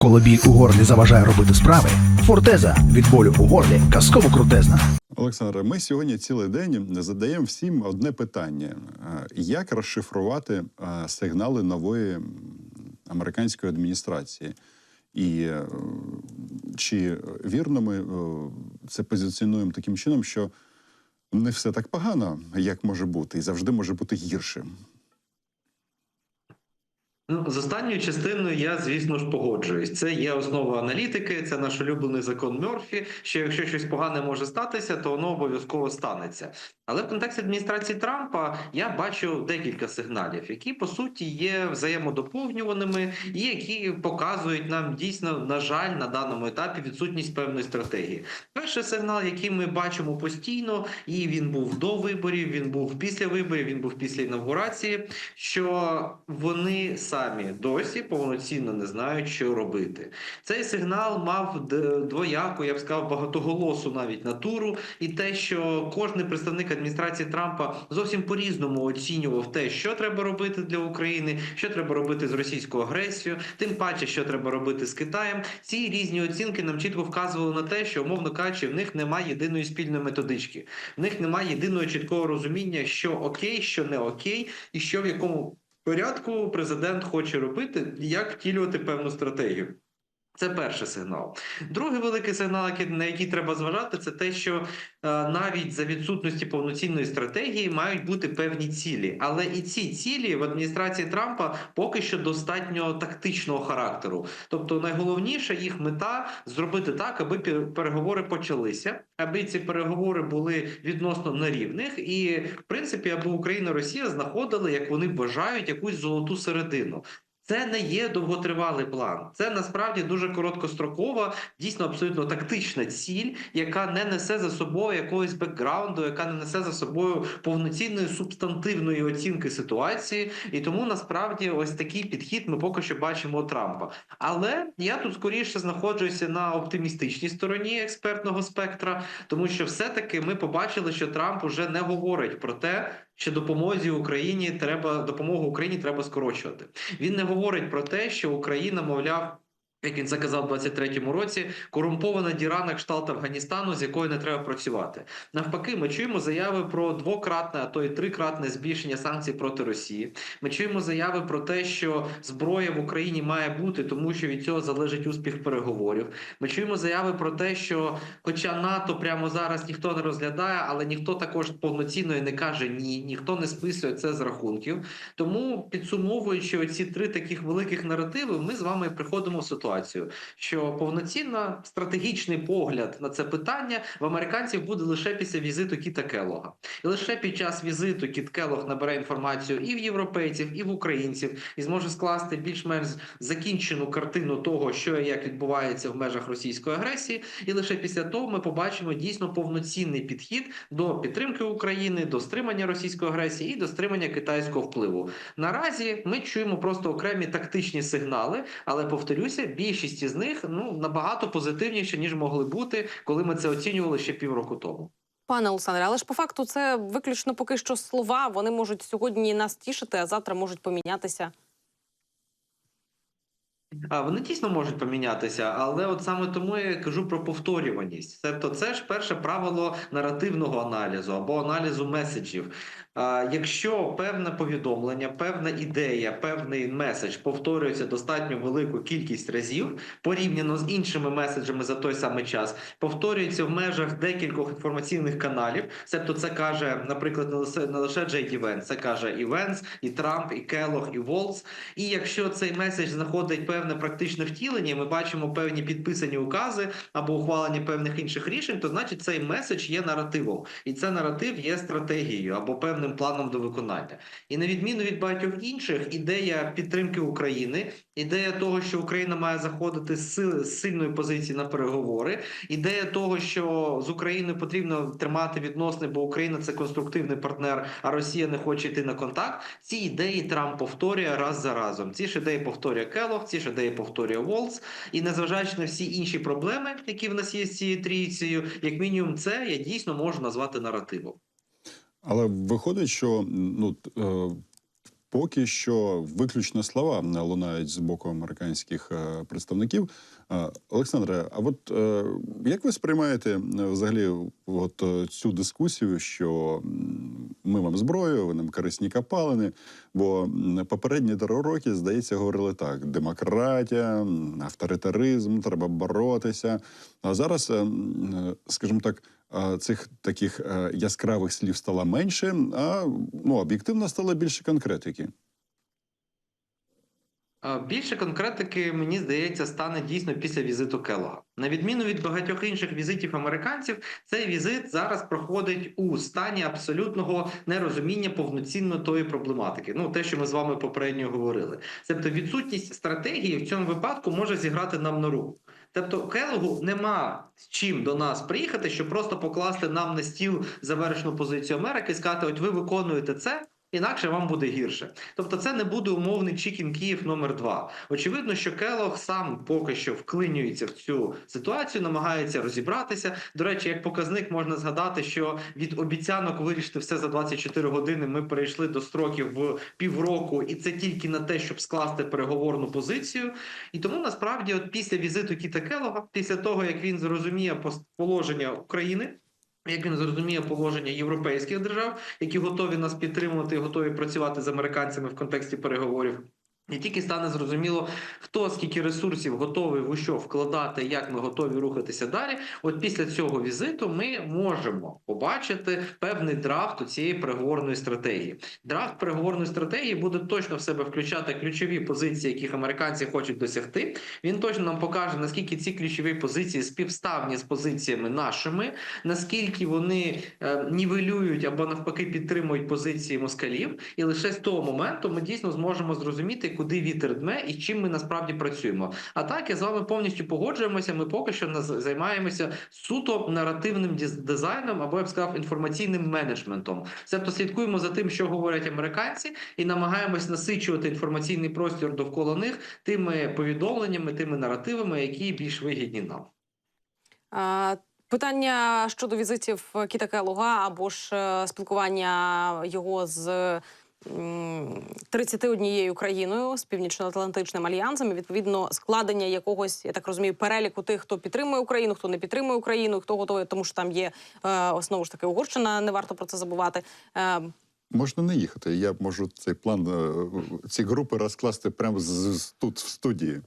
Коли біль у горлі заважає робити справи, фортеза від болю у горлі казково крутезна. Олександре, ми сьогодні цілий день задаємо всім одне питання: Е, як розшифрувати е, сигнали нової американської адміністрації? І е, чи вірно ми це позиціонуємо таким чином, що не все так погано, як може бути, і завжди може бути гірше? Ну, з останньою частиною я, звісно ж, погоджуюсь. Це є основа аналітики, це наш улюблений закон Мьорфі, що якщо щось погане може статися, то воно обов'язково станеться. Але в контексті адміністрації Трампа я бачу декілька сигналів, які по суті є взаємодоповнюваними і які показують нам дійсно, на жаль, на даному етапі відсутність певної стратегії. Перший сигнал, який ми бачимо постійно, і він був до виборів, він був після виборів, він був після інавгурації, що вони самі досі повноцінно не знають, що робити. Цей сигнал мав двояку, я б сказав, багатоголосу навіть натуру, і те, що кожен представник адміністрації Трампа зовсім по-різному оцінював те, що треба робити для України, що треба робити з російською агресією, тим паче, що треба робити з Китаєм. Ці різні оцінки нам чітко вказували на те, що умовно кажучи, в них немає єдиної спільної методички, в них немає єдиного чіткого розуміння, що окей, що не окей, і що в якому порядку президент хоче робити, як втілювати певну стратегію. Це перший сигнал. Другий великий сигнал, на який треба зважати, це те, що е, навіть за відсутності повноцінної стратегії мають бути певні цілі. Але і ці цілі в адміністрації Трампа поки що достатньо тактичного характеру. Тобто, найголовніша їх мета зробити так, аби переговори почалися, аби ці переговори були відносно на рівних, і в принципі, аби Україна і Росія знаходили, як вони бажають, якусь золоту середину. Це не є довготривалий план. Це насправді дуже короткострокова, дійсно абсолютно тактична ціль, яка не несе за собою якогось бекграунду, яка не несе за собою повноцінної субстантивної оцінки ситуації. І тому насправді ось такий підхід ми поки що бачимо у Трампа. Але я тут скоріше знаходжуся на оптимістичній стороні експертного спектра, тому що все-таки ми побачили, що Трамп уже не говорить про те, що допомозі Україні треба допомогу Україні треба скорочувати. Він не говорить про те, що Україна, мовляв. Як він це казав у 23-му році, корумпована діра на кшталт Афганістану, з якою не треба працювати. Навпаки, ми чуємо заяви про двократне, а то й трикратне збільшення санкцій проти Росії. Ми чуємо заяви про те, що зброя в Україні має бути, тому що від цього залежить успіх переговорів. Ми чуємо заяви про те, що, хоча НАТО прямо зараз ніхто не розглядає, але ніхто також повноцінно і не каже ні, ніхто не списує це з рахунків. Тому підсумовуючи оці три таких великих наративи, ми з вами приходимо в ситуацію, що повноцінно стратегічний погляд на це питання в американців буде лише після візиту Кіта Келога. І лише під час візиту Кіт Келог набере інформацію і в європейців, і в українців, і зможе скласти більш-менш закінчену картину того, що і як відбувається в межах російської агресії. І лише після того ми побачимо дійсно повноцінний підхід до підтримки України, до стримання російської агресії і до стримання китайського впливу. Наразі ми чуємо просто окремі тактичні сигнали, але повторюся, більшість із них ну набагато позитивніше ніж могли бути, коли ми це оцінювали ще півроку тому. Пане Олександре, але ж по факту це виключно поки що слова. Вони можуть сьогодні нас тішити, а завтра можуть помінятися. А вони дійсно можуть помінятися, але от саме тому я кажу про повторюваність. Тобто, це ж перше правило наративного аналізу або аналізу меседжів. Якщо певне повідомлення, певна ідея, певний меседж повторюється достатньо велику кількість разів порівняно з іншими меседжами за той самий час, повторюється в межах декількох інформаційних каналів. Тобто, це каже, наприклад, не лише Джей Ді це каже і Венс, і Трамп, і Келох, і Волц. І якщо цей меседж знаходить певне практичне втілення, ми бачимо певні підписані укази або ухвалення певних інших рішень, то значить цей меседж є наративом, і це наратив є стратегією або певним планом до виконання. І на відміну від багатьох інших, ідея підтримки України, ідея того, що Україна має заходити з сильної позиції на переговори, ідея того, що з Україною потрібно тримати відносини, бо Україна це конструктивний партнер, а Росія не хоче йти на контакт. Ці ідеї Трамп повторює раз за разом. Ці ж ідеї повторює Келох, ці ж ідеї повторює Волц. І незважаючи на всі інші проблеми, які в нас є з цією трійцею, як мінімум, це я дійсно можу назвати наративом. Але виходить, що ну е, поки що виключно слова не лунають з боку американських е, представників. Е, Олександре, а от як ви сприймаєте взагалі от цю дискусію, що ми вам зброю, ви нам корисні капалини? Бо попередні три роки, здається, говорили так: демократія, авторитаризм, треба боротися. А зараз, скажімо так. Е, Цих таких е, яскравих слів стало менше, а ну об'єктивно стало більше конкретики. Більше конкретики, мені здається, стане дійсно після візиту Келога. На відміну від багатьох інших візитів американців, цей візит зараз проходить у стані абсолютного нерозуміння повноцінно тої проблематики. Ну, те, що ми з вами попередньо говорили. Тобто відсутність стратегії в цьому випадку може зіграти нам на руку. Тобто Келлогу нема з чим до нас приїхати, щоб просто покласти нам на стіл завершену позицію Америки і сказати: от ви виконуєте це. Інакше вам буде гірше. Тобто, це не буде умовний Чікін Київ номер 2 Очевидно, що Келог сам поки що вклинюється в цю ситуацію, намагається розібратися. До речі, як показник можна згадати, що від обіцянок вирішити все за 24 години ми перейшли до строків в півроку, і це тільки на те, щоб скласти переговорну позицію. І тому насправді, от після візиту Кіта Келога, після того як він зрозуміє положення України. Як він зрозуміє положення європейських держав, які готові нас підтримувати, готові працювати з американцями в контексті переговорів. І тільки стане зрозуміло, хто скільки ресурсів готовий в що вкладати, як ми готові рухатися далі. От після цього візиту ми можемо побачити певний драфт у цієї переговорної стратегії. Драфт переговорної стратегії буде точно в себе включати ключові позиції, яких американці хочуть досягти. Він точно нам покаже, наскільки ці ключові позиції співставні з позиціями нашими, наскільки вони е, нівелюють або навпаки підтримують позиції москалів, і лише з того моменту ми дійсно зможемо зрозуміти, куди вітер дме і чим ми насправді працюємо. А так я з вами повністю погоджуємося. Ми поки що займаємося суто наративним дизайном, або я б сказав, інформаційним менеджментом. Тобто слідкуємо за тим, що говорять американці, і намагаємось насичувати інформаційний простір довкола них тими повідомленнями, тими наративами, які більш вигідні нам. Е, Питання щодо візитів Кіта Келога або ж е, спілкування його з 31 країною з північно-атлантичним альянсом, і відповідно складення якогось, я так розумію, переліку тих, хто підтримує Україну, хто не підтримує Україну, хто готовий, тому що там є е, знову ж таки Угорщина, не варто про це забувати. Е, Можна не їхати. Я можу цей план, е, ці групи розкласти прямо з, з- тут, в студії.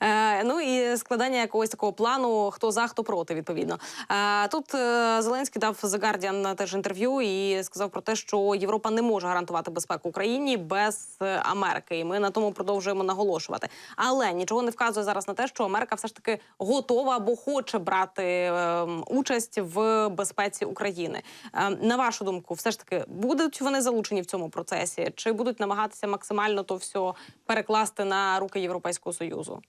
Е, ну і складання якогось такого плану, хто за, хто проти, відповідно. Е, тут е, Зеленський дав The Guardian теж інтерв'ю і сказав про те, що Європа не може гарантувати безпеку Україні без е, Америки. І ми на тому продовжуємо наголошувати. Але нічого не вказує зараз на те, що Америка все ж таки готова або хоче брати е, участь в безпеці України. Е, на вашу думку, все ж таки будуть вони залучені в цьому процесі, чи будуть намагатися максимально то все перекласти на руки Європейського союзу?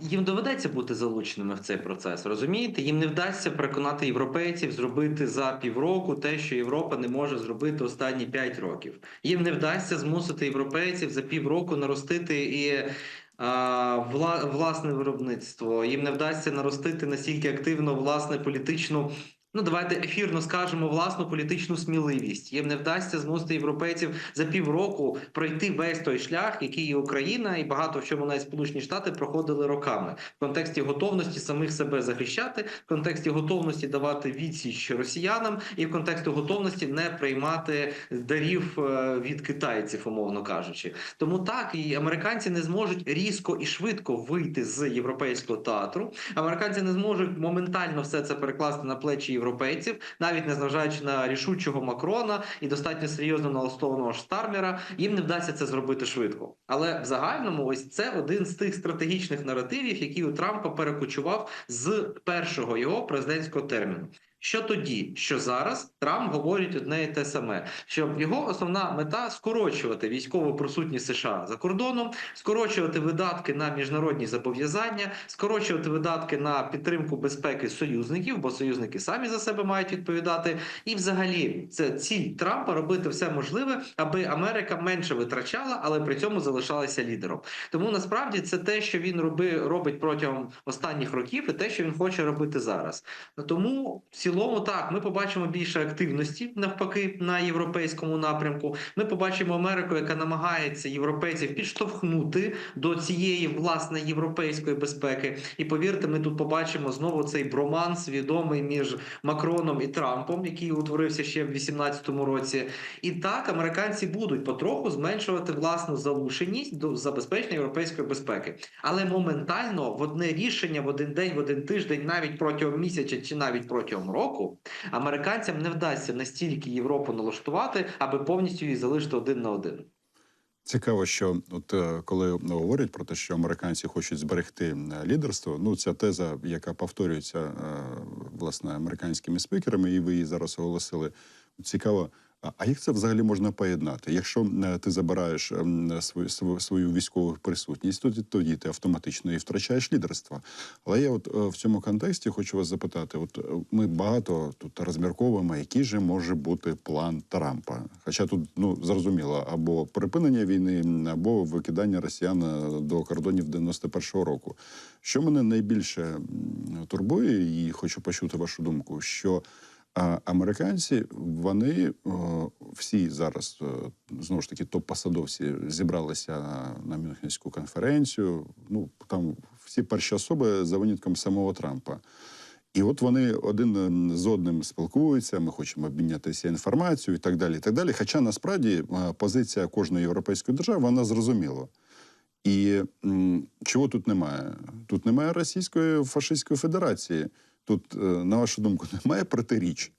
Їм доведеться бути залученими в цей процес. Розумієте, їм не вдасться переконати європейців зробити за півроку те, що Європа не може зробити останні 5 років. Їм не вдасться змусити європейців за півроку наростити і. а, вла- Власне виробництво їм не вдасться наростити настільки активно власне політичну Ну, давайте ефірно скажемо власну політичну сміливість. Їм не вдасться змусити європейців за півроку пройти весь той шлях, який і Україна, і багато в чому навіть Сполучені Штати проходили роками в контексті готовності самих себе захищати, в контексті готовності давати відсіч росіянам, і в контексті готовності не приймати дарів е, від китайців, умовно кажучи. Тому так і американці не зможуть різко і швидко вийти з європейського театру. Американці не зможуть моментально все це перекласти на плечі європейців, навіть незважаючи на рішучого Макрона і достатньо серйозно налаштованого Штармера, їм не вдасться це зробити швидко. Але в загальному, ось це один з тих стратегічних наративів, які у Трампа перекочував з першого його президентського терміну. Що тоді, що зараз Трамп говорить одне і те саме, що його основна мета скорочувати військову присутність США за кордоном, скорочувати видатки на міжнародні зобов'язання, скорочувати видатки на підтримку безпеки союзників, бо союзники самі за себе мають відповідати. І, взагалі, це ціль Трампа робити все можливе, аби Америка менше витрачала, але при цьому залишалася лідером. Тому насправді це те, що він роби, робить протягом останніх років, і те, що він хоче робити зараз. Тому в цілому так ми побачимо більше активності навпаки на європейському напрямку. Ми побачимо Америку, яка намагається європейців підштовхнути до цієї власне європейської безпеки. І повірте, ми тут побачимо знову цей броманс відомий між Макроном і Трампом, який утворився ще в 2018 році. І так американці будуть потроху зменшувати власну залученість до забезпечення європейської безпеки, але моментально в одне рішення в один день, в один тиждень, навіть протягом місяця чи навіть протягом року, американцям не вдасться настільки Європу налаштувати, аби повністю її залишити один на один. Цікаво, що от е, коли говорять про те, що американці хочуть зберегти е, лідерство, ну ця теза, яка повторюється е, власне американськими спікерами, і ви її зараз оголосили. Цікаво. А як це взагалі можна поєднати? Якщо е, ти забираєш ем, свою свою, свою військову присутність, тоді тоді ти автоматично і втрачаєш лідерство. Але я от е, в цьому контексті хочу вас запитати: от е, ми багато тут розмірковуємо, який же може бути план Трампа. Хоча тут ну зрозуміло, або припинення війни, або викидання росіян е, до кордонів 91-го року. Що мене найбільше турбує, і хочу почути вашу думку, що а американці вони всі зараз е, знову ж таки топ-посадовці зібралися на, Мюнхенську конференцію. Ну там всі перші особи за винятком самого Трампа. І от вони один ем, з одним спілкуються. Ми хочемо обмінятися інформацією і так далі. І так далі. Хоча насправді е, позиція кожної європейської держави вона зрозуміла. І чого тут немає? Тут немає Російської фашистської Федерації. Тут, е, на вашу думку, немає протиріч.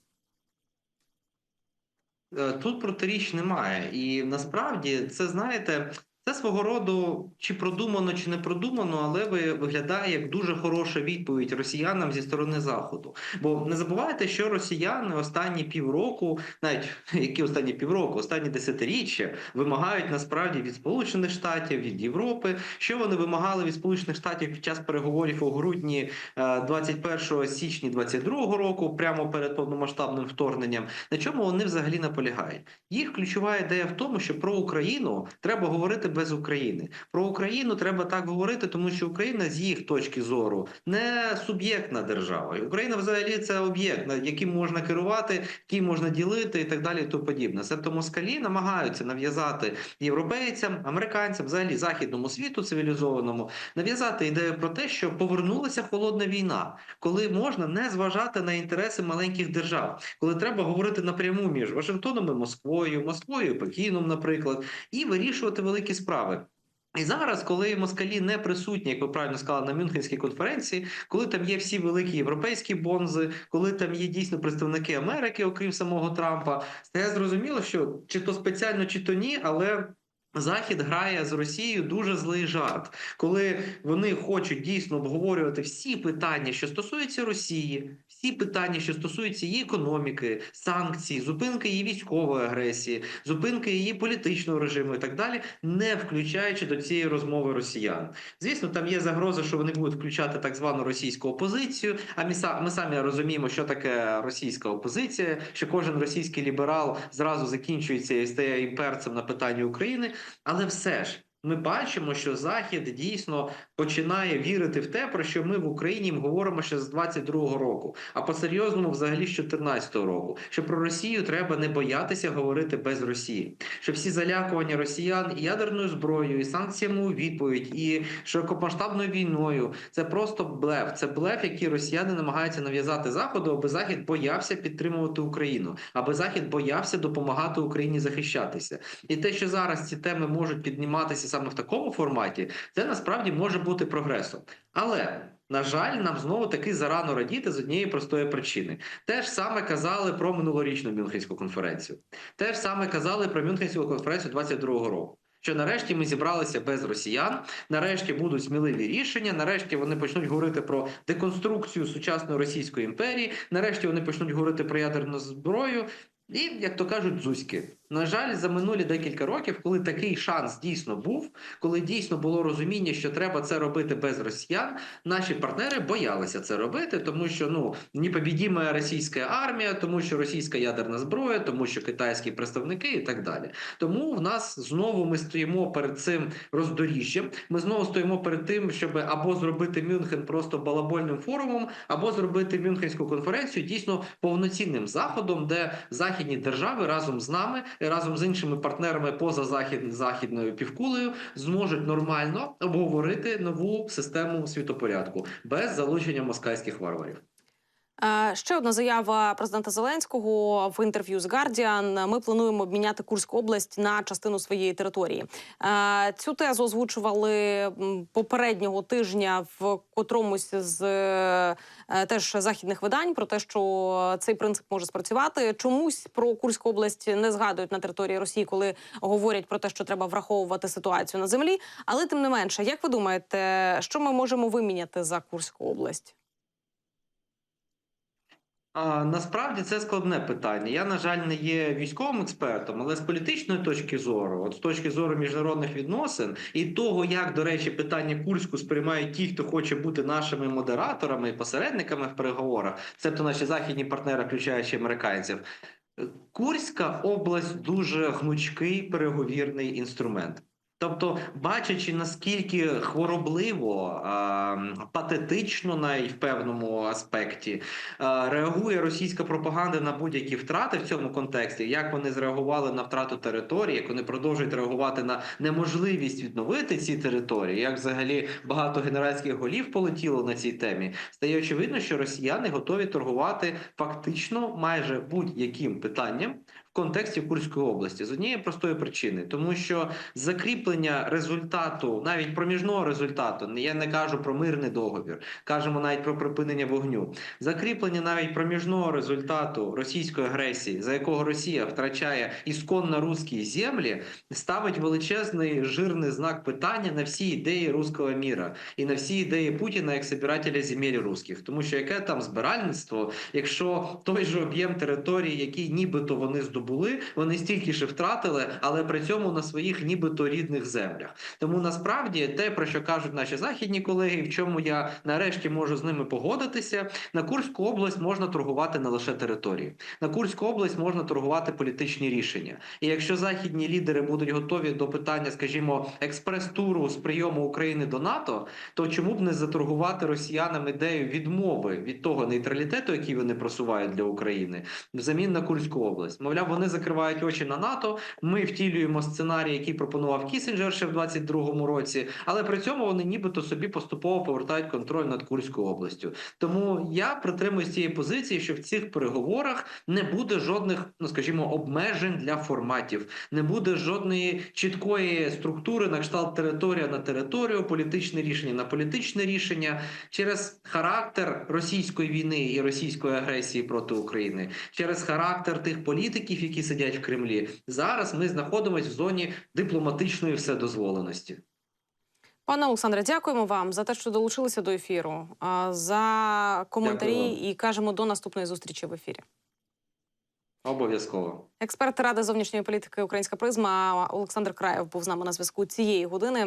Е, Тут протиріч немає, і насправді це знаєте. Це свого роду чи продумано, чи не продумано, але ви виглядає як дуже хороша відповідь росіянам зі сторони заходу. Бо не забувайте, що росіяни останні півроку, навіть які останні півроку, останні десятиріччя вимагають насправді від Сполучених Штатів, від Європи. Що вони вимагали від Сполучених Штатів під час переговорів у грудні е, 21 січня 22 року, прямо перед повномасштабним вторгненням. На чому вони взагалі наполягають? Їх ключова ідея в тому, що про Україну треба говорити без України. Про Україну треба так говорити, тому що Україна з їх точки зору не суб'єктна держава. Україна взагалі це об'єкт, яким можна керувати, яким можна ділити і так далі. І тому подібне. Себто москалі намагаються нав'язати європейцям, американцям, взагалі західному світу цивілізованому, нав'язати ідею про те, що повернулася холодна війна, коли можна не зважати на інтереси маленьких держав, коли треба говорити напряму між Вашингтоном і Москвою, Москвою і Пекіном, наприклад, і вирішувати великі справи. І зараз, коли москалі не присутні, як ви правильно сказали, на Мюнхенській конференції, коли там є всі великі європейські бонзи, коли там є дійсно представники Америки, окрім самого Трампа, стає зрозуміло, що чи то спеціально, чи то ні, але. Захід грає з Росією дуже злий жарт, коли вони хочуть дійсно обговорювати всі питання, що стосуються Росії, всі питання, що стосуються її економіки, санкцій, зупинки її військової агресії, зупинки її політичного режиму і так далі, не включаючи до цієї розмови росіян. Звісно, там є загроза, що вони будуть включати так звану російську опозицію. А ми, самі розуміємо, що таке російська опозиція, що кожен російський ліберал зразу закінчується і стає імперцем на питанні України. Але все ж ми бачимо, що Захід дійсно починає вірити в те, про що ми в Україні говоримо ще з 22-го року, а по-серйозному взагалі з 14-го року. Що про Росію треба не боятися говорити без Росії, що всі залякування росіян і ядерною зброєю, і санкціями у відповідь, і широкомасштабною війною це просто блеф. Це блеф, який росіяни намагаються нав'язати заходу, аби захід боявся підтримувати Україну, аби захід боявся допомагати Україні захищатися. І те, що зараз ці теми можуть підніматися саме в такому форматі, це насправді може бути прогресом. Але на жаль, нам знову таки зарано радіти з однієї простої причини. Те ж саме казали про минулорічну Мюнхенську конференцію. Те ж саме казали про Мюнхенську конференцію 22-го року. Що нарешті ми зібралися без росіян, нарешті будуть сміливі рішення. Нарешті вони почнуть говорити про деконструкцію сучасної Російської імперії. Нарешті вони почнуть говорити про ядерну зброю. І, як то кажуть, зузьки. На жаль, за минулі декілька років, коли такий шанс дійсно був, коли дійсно було розуміння, що треба це робити без росіян, наші партнери боялися це робити, тому що ну непобідіма російська армія, тому що російська ядерна зброя, тому що китайські представники і так далі. Тому в нас знову ми стоїмо перед цим роздоріжжям. Ми знову стоїмо перед тим, щоб або зробити Мюнхен просто балабольним форумом, або зробити Мюнхенську конференцію дійсно повноцінним заходом, де західні держави разом з нами разом з іншими партнерами поза захід, західною півкулею зможуть нормально обговорити нову систему світопорядку без залучення москальських варварів. Е, Ще одна заява президента Зеленського в інтерв'ю з Guardian. Ми плануємо обміняти Курську область на частину своєї території. Е, Цю тезу озвучували попереднього тижня в котромусь з е, теж західних видань про те, що цей принцип може спрацювати. Чомусь про Курську область не згадують на території Росії, коли говорять про те, що треба враховувати ситуацію на землі. Але тим не менше, як ви думаєте, що ми можемо виміняти за Курську область? А, насправді це складне питання. Я, на жаль, не є військовим експертом, але з політичної точки зору, от з точки зору міжнародних відносин і того, як, до речі, питання Курську сприймають ті, хто хоче бути нашими модераторами і посередниками в переговорах, цебто наші західні партнери, включаючи американців. Курська область дуже гнучкий переговірний інструмент. Тобто, бачачи наскільки хворобливо, патетично навіть в певному аспекті реагує російська пропаганда на будь-які втрати в цьому контексті, як вони зреагували на втрату території, як вони продовжують реагувати на неможливість відновити ці території, як взагалі багато генеральських голів полетіло на цій темі, стає очевидно, що росіяни готові торгувати фактично майже будь-яким питанням контексті Курської області з однієї простої причини, тому що закріплення результату, навіть проміжного результату, я не кажу про мирний договір, кажемо навіть про припинення вогню. Закріплення навіть проміжного результату російської агресії, за якого Росія втрачає ісконно русські землі, ставить величезний жирний знак питання на всі ідеї руського міра і на всі ідеї Путіна як собирателя земель русських, тому що яке там збиральництво, якщо той же об'єм території, який нібито вони здобули, вони стільки ж втратили, але при цьому на своїх нібито рідних землях. Тому насправді те, про що кажуть наші західні колеги, в чому я нарешті можу з ними погодитися, на Курську область можна торгувати не лише території. На Курську область можна торгувати політичні рішення. І якщо західні лідери будуть готові до питання, скажімо, експрес-туру з прийому України до НАТО, то чому б не заторгувати росіянам ідею відмови від того нейтралітету, який вони просувають для України, взамін на Курську область? Мовляв, вони закривають очі на НАТО. Ми втілюємо сценарій, який пропонував Кісінджер ще в 22-му році, але при цьому вони нібито собі поступово повертають контроль над Курською областю. Тому я притримуюсь цієї позиції, що в цих переговорах не буде жодних, ну скажімо, обмежень для форматів, не буде жодної чіткої структури на кшталт територія на територію, політичне рішення на політичне рішення через характер російської війни і російської агресії проти України, через характер тих політиків, які сидять в Кремлі. Зараз ми знаходимося в зоні дипломатичної вседозволеності. Пане Олександре, дякуємо вам за те, що долучилися до ефіру, за коментарі і кажемо до наступної зустрічі в ефірі. Обов'язково. Експерт ради зовнішньої політики Українська призма Олександр Краєв був з нами на зв'язку цієї години.